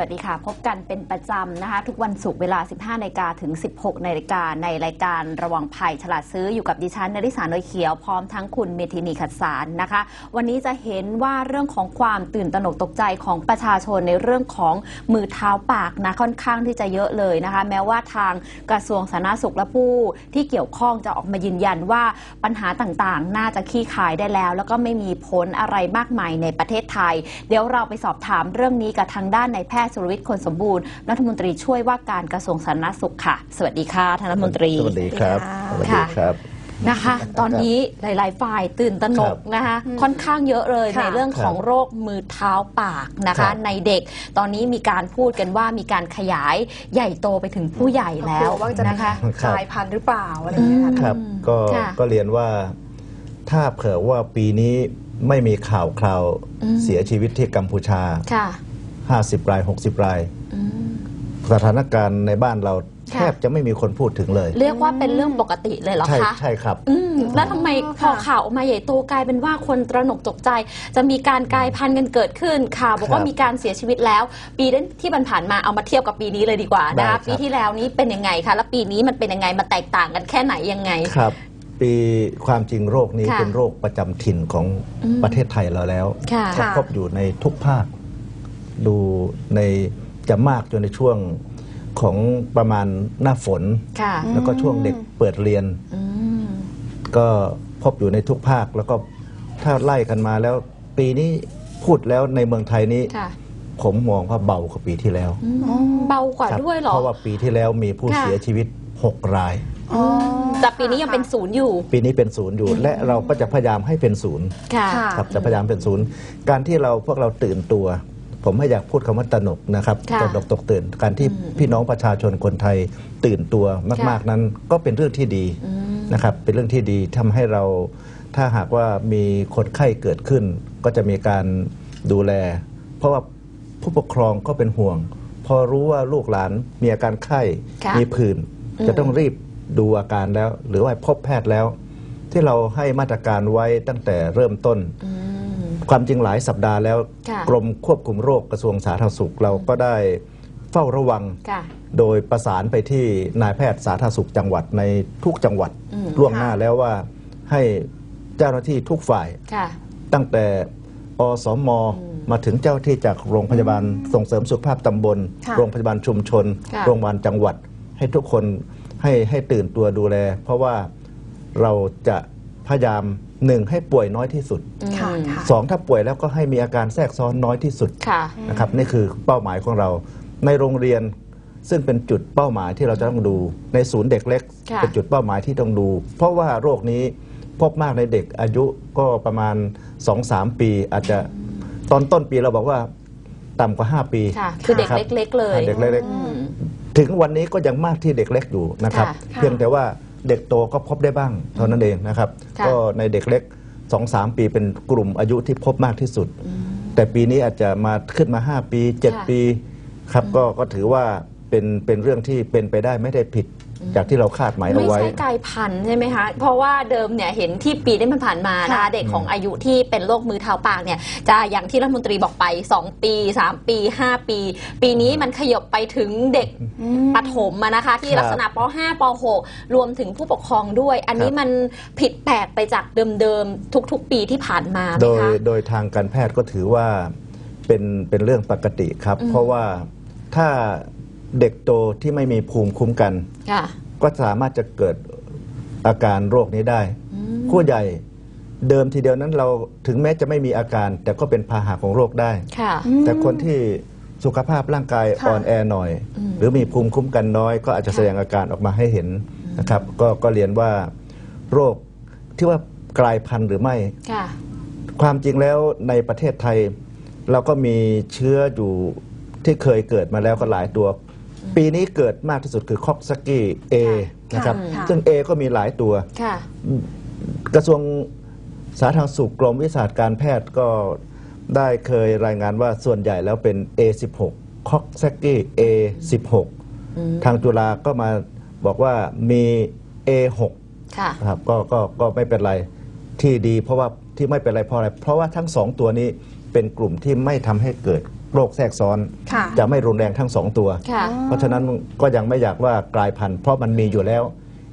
วัสดีค่ะ พบกันเป็นประจำนะคะ ทุกวันศุกร์เวลา 15นาฬิกาถึง 16นาฬิกาในรายการระวังภัยฉลาดซื้ออยู่กับดิฉันนริสาโนยเขียวพร้อมทั้งคุณเมธินีขัดสารนะคะ วันนี้จะเห็นว่าเรื่องของความตื่นตระหนกตกใจของประชาชนในเรื่องของมือเท้าปากนะค่อนข้างที่จะเยอะเลยนะคะ แม้ว่าทางกระทรวงสาธารณสุขและผู้ที่เกี่ยวข้องจะออกมายืนยันว่าปัญหาต่างๆ น่าจะขี้คายได้แล้ว แล้วก็ไม่มีผลอะไรมากมายในประเทศไทย เดี๋ยวเราไปสอบถามเรื่องนี้กับทางด้านในแพทย์สุรวิทย์คนสมบูรณ์รัฐมนตรีช่วยว่าการกระทรวงสาธารณสุขค่ะ สวัสดีค่ะท่านรัฐมนตรีสวัสดีครับสวัสดีค่ะครับนะคะ ตอนนี้หลาย ๆ ฝ่ายตื่นตระหนกนะคะ ค่อนข้างเยอะเลยค่ะในเรื่องของโรคมือเท้าปากนะครัคะบในเด็กตอนนี้มีการพูดกันว่ามีการขยายใหญ่โตไปถึงผู้ใหญ่แล้วกว่าจะนะคะกลายพันธุ์หรือเปล่าอะไรอย่างเงี้ยค่ะครับก็ค่ะก็เรียนว่าถ้าเผื่อว่าปีนี้ไม่มีข่าวคราวอืมเสียชีวิตที่กัมพูชาค่ะ 50 ราย 60 รายอืมสถานการณ์ในบ้านเราค่ะแทบจะไม่มีคนพูดถึงเลย เรียกว่าเป็นเรื่องปกติเลยเหรอใช่คะใช่ครับ อืมแล้วทำไมพอค่ะข่าวออกมาใหญ่โตกลายเป็นว่าคนตระหนกตกใจ จะมีการกลายพันธุ์กันเกิดขึ้นข่าวบอกว่าครับมีการเสียชีวิตแล้ว ปีที่ผ่านๆมาเอามาเทียบกับปีนี้เลยดีกว่าได้นะครัคะบ ปีที่แล้วนี้เป็นยังไงคะแล้วปีนี้มันเป็นยังไงมันแตกต่างกันแค่ไหนยังไง ครับ ปีความจริงโรคนี้ค่ะเป็นโรคประจำถิ่นของอืมประเทศไทยเราแล้วค่ะค่ะพบอยู่ในทุกภาค ดูในจะมากจนในช่วงของประมาณหน้าฝน ค่ะ แล้วก็ช่วงเด็กเปิดเรียนอืมก็พบอยู่ในทุกภาคแล้วก็ถ้าไล่กันมาแล้วปีนี้พูดแล้วในเมืองไทยนี้ ค่ะผมมองว่าเบากว่าปีที่แล้วอืมเบากว่าครับด้วยเหรอ เพราะว่าปีที่แล้วมีผู้ค่ะ เสียชีวิต 6 รายอ๋อแต่ปีนี้ยังเป็นศูนย์อยู่ ปีนี้เป็นศูนย์อยู่ และเราก็จะพยายามให้เป็นศูนย์ค่ะ ค่ะ ครับจะพยายามเป็นศูนย์ การที่เราพวกเราตื่นตัว ผมไม่อยากพูดคำว่าตระหนกนะครับค่ะตระหนกตกตื่น การที่อืมพี่น้องประชาชนคนไทยตื่นตัวมากค่ะๆนั้นก็เป็นเรื่องที่ดีอืมนะครับ เป็นเรื่องที่ดีทำให้เราถ้าหากว่ามีคนไข้เกิดขึ้น ก็จะมีการดูแล เพราะว่าผู้ปกครองก็เป็นห่วง พอรู้ว่าลูกหลานมีอาการไข้ค่ะมีผื่นอืมจะต้องรีบดูอาการแล้ว หรือว่าพบแพทย์แล้ว ที่เราให้มาตรการไว้ตั้งแต่เริ่มต้นอืม ความจริงหลายสัปดาห์แล้วค่ะกรมควบคุมโรคกระทรวงสาธารณสุขเราก็ได้เฝ้าระวังค่ะโดยประสานไปที่นายแพทย์สาธารณสุขจังหวัดในทุกจังหวัดอืมล่วงหน้าแล้วว่าให้เจ้าหน้าที่ทุกฝ่ายค่ะตั้งแต่อสมมาถึงเจ้าหน้าที่จากโรงพยาบาลส่งเสริมสุขภาพตำบลค่ะโรงพยาบาลชุมชนค่ะโรงพยาบาลจังหวัด ให้ทุกคนให้ให้ตื่นตัวดูแล เพราะว่าเราจะพยายาม หนึ่งให้ป่วยน้อยที่สุดค่ะอืมค่ะสองถ้าป่วยแล้วก็ให้มีอาการแทรกซ้อนน้อยที่สุดค่ะ นะครับนี่คือเป้าหมายของเรา ในโรงเรียนซึ่งเป็นจุดเป้าหมายที่เราจะต้องดู ในศูนย์เด็กเล็ก ค่ะ เป็นจุดเป้าหมายที่ต้องดู เพราะว่าโรคนี้พบมากในเด็กอายุก็ประมาณ 2-3 ปี อาจจะตอนต้นปีเราบอกว่าต่ำกว่า 5 ปีค่ะ คือเด็กรับ เล็ก ๆ เลย เด็กเล็กอืมๆถึงวันนี้ก็ยังมากที่เด็กเล็กอยู่นะครับ ค่ะ เพียงแต่ว่า เด็กโตก็พบได้บ้างเท่านั้นเองนะครับ ค่ะ ก็ในเด็กเล็ก 2-3 ปีเป็นกลุ่มอายุที่พบมากที่สุด แต่ปีนี้อาจจะมาขึ้นมา 5 ปีค่ะ7ปีครับก็ก็ถือว่าเป็นเป็นเรื่องที่เป็นไปได้ไม่ได้ผิด จากที่เราคาดหมายเอาไม่ไว้ ใช่กลายพันธุ์ใช่ไหมคะ เพราะว่าเดิมเนี่ยเห็นที่ปีที่มันผ่านมานะคะค่ะ เด็กของอายุที่เป็นโรคมือเท้าปากเนี่ยจะอย่างที่รัฐมนตรีบอกไป 2 ปี 3 ปี 5 ปี ปีนี้มันขยบไปถึงเด็กปฐมอะนะคะ ที่ครับลักษณะป .5 ป .6 รวมถึงผู้ปกครองด้วย อันนี้ครับ มันผิดแปลกไปจากเดิมๆทุก ๆ ปีที่ผ่านมาไหมโดยคะ โดยทางการแพทย์ก็ถือว่าเป็นเป็นเรื่องปกติครับอืมเพราะว่าถ้า เด็กโตที่ไม่มีภูมิคุ้มกัน ค่ะ ก็สามารถจะเกิดอาการโรคนี้ได้อืมผู้ใหญ่เดิมทีเดียวนั้นเราถึงแม้จะไม่มีอาการ แต่ก็เป็นพาหะของโรคได้ ค่ะ แต่คนที่สุขภาพร่างกายค่ะอ่อนแอหน่อยอืมหรือมีภูมิคุ้มกันน้อย ก็อาจจะค่ะแสดงอาการออกมาให้เห็นนะครับก็ก็เรียนว่าโรคที่ว่ากลายพันธุ์หรือไม่ ค่ะ ความจริงแล้วในประเทศไทย เราก็มีเชื้ออยู่ที่เคยเกิดมาแล้วก็หลายตัว ปีนี้เกิดมากที่สุดคือคอกซักกี้เอค่ะนะครับค่ะซึ่ง A ก็มีหลายตัว ค่ะ กระทรวงสาธารณสุขกรมวิชาการแพทย์ก็ได้เคยรายงานว่าส่วนใหญ่แล้วเป็น A16 คอกซักกี้ A16 อืมทางจุฬาก็มาบอกว่ามี A6 ค่ะ นะครับก็ก็ก็ไม่เป็นไรที่ดี เพราะว่าที่ไม่เป็นไรเพราะอะไร เพราะว่าทั้งสองตัวนี้เป็นกลุ่มที่ไม่ทำให้เกิด โรคแทรกซ้อน ค่ะจะไม่รุนแรงทั้งสองตัว ค่ะ เพราะฉะนั้นก็ยังไม่อยากว่ากลายพันธุ์เพราะมันมีอยู่แล้ว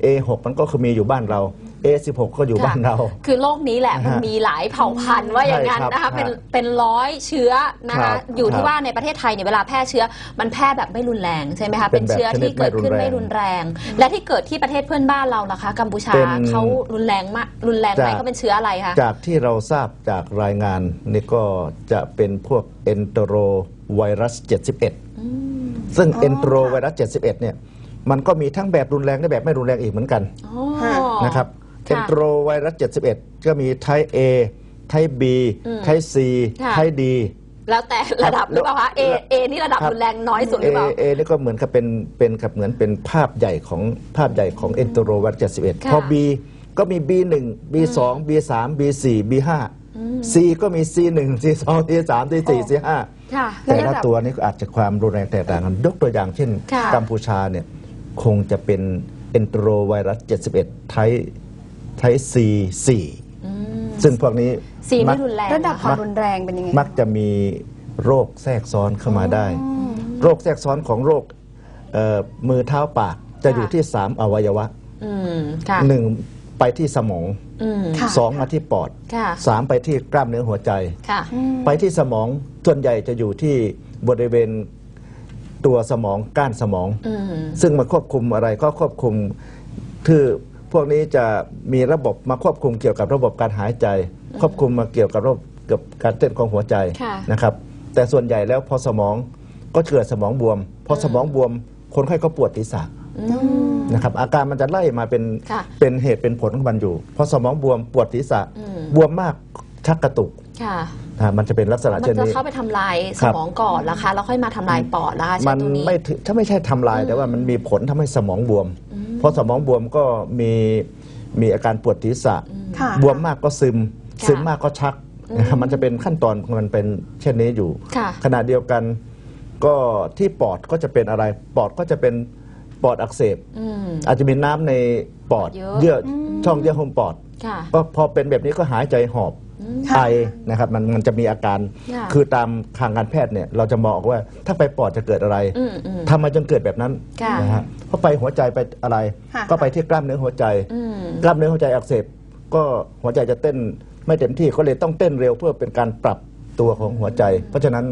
A6 มันก็คือมีอยู่บ้านเรา A16 ก็อยู่บ้านเรา คือโลกนี้แหละฮะมันมีหลายเผ่าพันธุ์ว่าอย่างนั้นนะใช่ครัคะบเป็นเป็นร้อยเชื้อนะครัคะบอยู่ที่ครับว่าในประเทศไทยเนี่ยเวลาแพร่เชื้อมันแพร่แบบไม่รุนแรงใช่ไหมคะเป็เป็นนแบบเชื้อที่เกิดขึ้นชนิดไม่ไม่รุรุนนแรแรงงและที่เกิดที่ประเทศเพื่อนบ้านเราล่ะคะกัมพูชาเป็นเขารุนแรงมากรุนแรงไหมจากเขาเป็นเชื้ออะไรคะจากที่เราทราบจากรายงานนี่ก็จะเป็นพวกเอนโตรไวรัส 71 ซึ่งอ๋อเอนโตรค่ะไวรัส 71 เนี่ยมันก็มีทั้งแบบรุนแรงและแบบไม่รุนแรงอีกเหมือนกันอ๋อนะครับค่ะ เอนโตรไวรัส 71 ก็มีไทป์ A ไทป์ B อืมไทป์ C ค่ะไทป์ D แล้วแต่ระดับหรือเปล่าคะเอเอนี่ระดับครับรุนแรงน้อยสุดหเอรือเปล่าเอนี่ก็เหมือนกับเป็นเป็นกับเหมือนเป็นภาพใหญ่ของภาพใหญ่ของเอนโตรไวรัส 71ค่ะพอ B ก็มี B1 B2 B3 B4 B5 C ก็มี C1 C2 C3 C4 C5 ค่ะแต่ระละดับตัวนี้ก็อาจจะความรุนแรงแตกต่างกันยกตัวอย่างเช่นค่ะกัมพูชาเนี่ยคงจะเป็นเอนโตรไวรัส 71 ไทป์ ไทป์ C4 ซึ่งพวกนี้สีมัไม่กรุนแรงระดับความนะะรุนแรงเป็นยังไงมักจะมีโรคแทรกซ้อนเข้ามาได้ โรคแทรกซ้อนของโรคเอ่อมือเท้าปากจะอยู่ที่ 3 อวัยวะอืมค่ะหนึ่งไปที่สมองอืม ค่ะ สองมาที่ปอดค่ะ สามไปที่กล้ามเนื้อหัวใจ ค่ะ ไปที่สมองส่วนใหญ่จะอยู่ที่บริเวณตัวสมองก้านสมอง อืม ซึ่งมาควบคุมอะไรก็ควบคุมคือ พวกนี้จะมีระบบมาควบคุมเกี่ยวกับระบบการหายใจ ควบคุมมาเกี่ยวกับระบบกับการเต้นของหัวใจค่ะนะครับ แต่ส่วนใหญ่แล้วพอสมองก็เกิดสมองบวม พอสมองบวมคนไข้ก็ปวดศีรษะนะครับอาการมันจะไล่มาเป็นค่ะเป็นเหตุเป็นผลของมันอยู่พอสมองบวมปวดศีรษะอืมบวมมากชักกระตุกค่ะนะมันจะเป็นลักษณะมันเช่นจะนี้เข้าไปทำลายสครับมองก่อนละคะแล้วค่อยมาทำลายปอดละคะใช่มันตรงนี้ไม่ถึงถ้าไม่ใช่ทำลายแต่ว่ามันมีผลทำให้สมองบวม เพราะสมองบวมก็มีมีอาการปวดศีรษะ ค่ะ บวมมากก็ซึม ค่ะซึมมากก็ชักนะครับมันจะเป็นขั้นตอนของมันเป็นเช่นนี้อยู่ ค่ะ ขณะเดียวกันก็ที่ปอดก็จะเป็นอะไร ปอดก็จะเป็นปอดอักเสบ อืม อาจจะมีน้ำในปอดเยอะ เยื่ออช่องเยื่อหุ้มปอด ค่ะ ก็พอเป็นแบบนี้ก็หายใจหอบค่ะ ไอนะครับมันมันจะมีอาการ ค่ะคือตามทางการแพทย์เนี่ยเราจะมองออกว่าถ้าไปปอดจะเกิดอะไรอืมอืมทำไมจนเกิดแบบนั้นค่ะนะฮะเพราะไปหัวใจไปอะไร ค่ะ ก็ไปที่กล้ามเนื้อหัวใจ อืม กล้ามเนื้อหัวใจอักเสบก็หัวใจจะเต้นไม่เต็มที่ก็เลยต้องเต้นเร็วเพื่อเป็นการปรับตัวของหัวใจ เพราะฉะนั้น